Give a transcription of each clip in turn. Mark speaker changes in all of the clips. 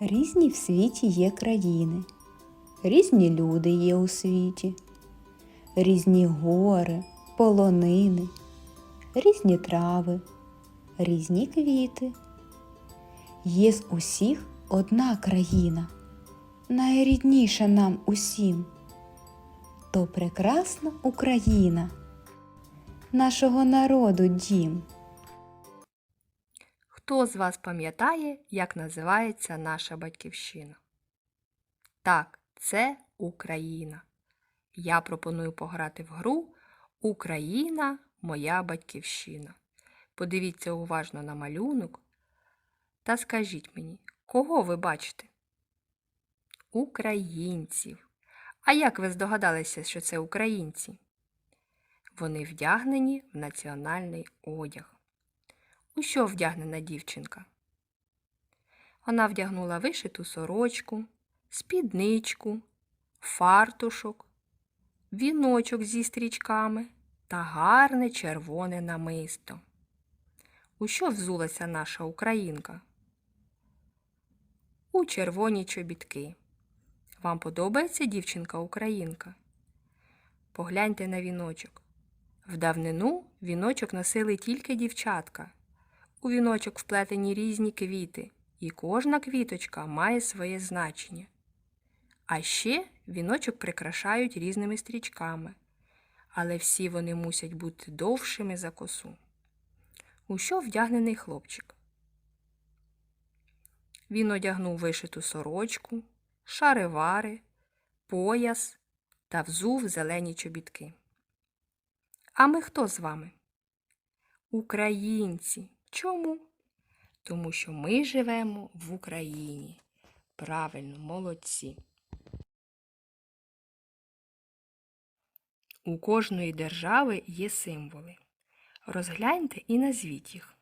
Speaker 1: Різні в світі є країни, різні люди є у світі, різні гори, полонини, різні трави, різні квіти. Є з усіх одна країна, найрідніша нам усім. То прекрасна Україна, нашого народу дім.
Speaker 2: Хто з вас пам'ятає, як називається наша батьківщина? Так, це Україна. Я пропоную пограти в гру Україна моя батьківщина. Подивіться уважно на малюнок та скажіть мені, кого ви бачите? Українців. А як ви здогадалися, що це українці? Вони вдягнені в національний одяг. У що вдягнена дівчинка? Вона вдягнула вишиту сорочку, спідничку, фартушок, віночок зі стрічками та гарне червоне намисто. У що взулася наша українка? У червоні чобітки. Вам подобається дівчинка-українка? Погляньте на віночок. В давнину віночок носили тільки дівчатка. У віночок вплетені різні квіти, і кожна квіточка має своє значення. А ще віночок прикрашають різними стрічками, але всі вони мусять бути довшими за косу. У що вдягнений хлопчик? Він одягнув вишиту сорочку, шаривари, пояс та взув зелені чобітки. А ми хто з вами? Українці. Чому? Тому що ми живемо в Україні. Правильно, молодці. У кожної держави є символи. Розгляньте і назвіть їх.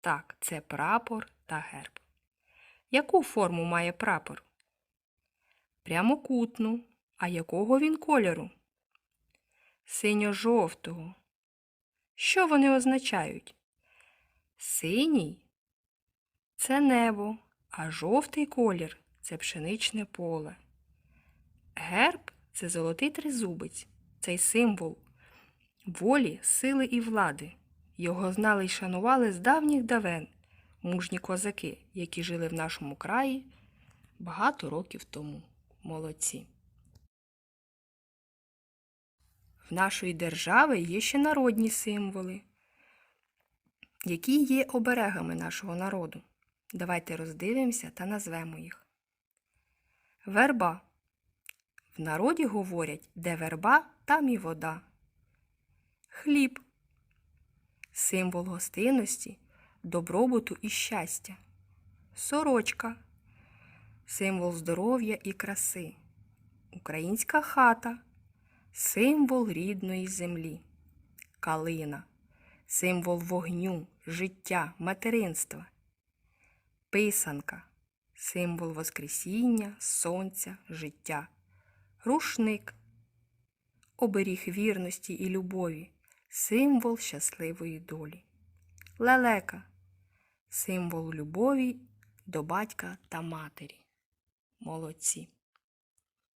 Speaker 2: Так, це прапор та герб. Яку форму має прапор? Прямокутну. А якого він кольору? Синьо-жовтого. Що вони означають? Синій це небо, а жовтий колір це пшеничне поле. Герб це золотий тризубець, цей символ волі, сили і влади. Його знали й шанували з давніх давен мужні козаки, які жили в нашому краї багато років тому. Молодці. В нашої держави є ще народні символи, які є оберегами нашого народу. Давайте роздивимося та назвемо їх. Верба. В народі говорять, де верба, там і вода. Хліб. Символ гостинності, добробуту і щастя. Сорочка. Символ здоров'я і краси. Українська хата символ рідної землі, калина, символ вогню, життя, материнства, писанка, символ Воскресіння, сонця, життя, рушник, оберіг вірності і любові, символ щасливої долі, лелека, символ любові до батька та матері. Молодці.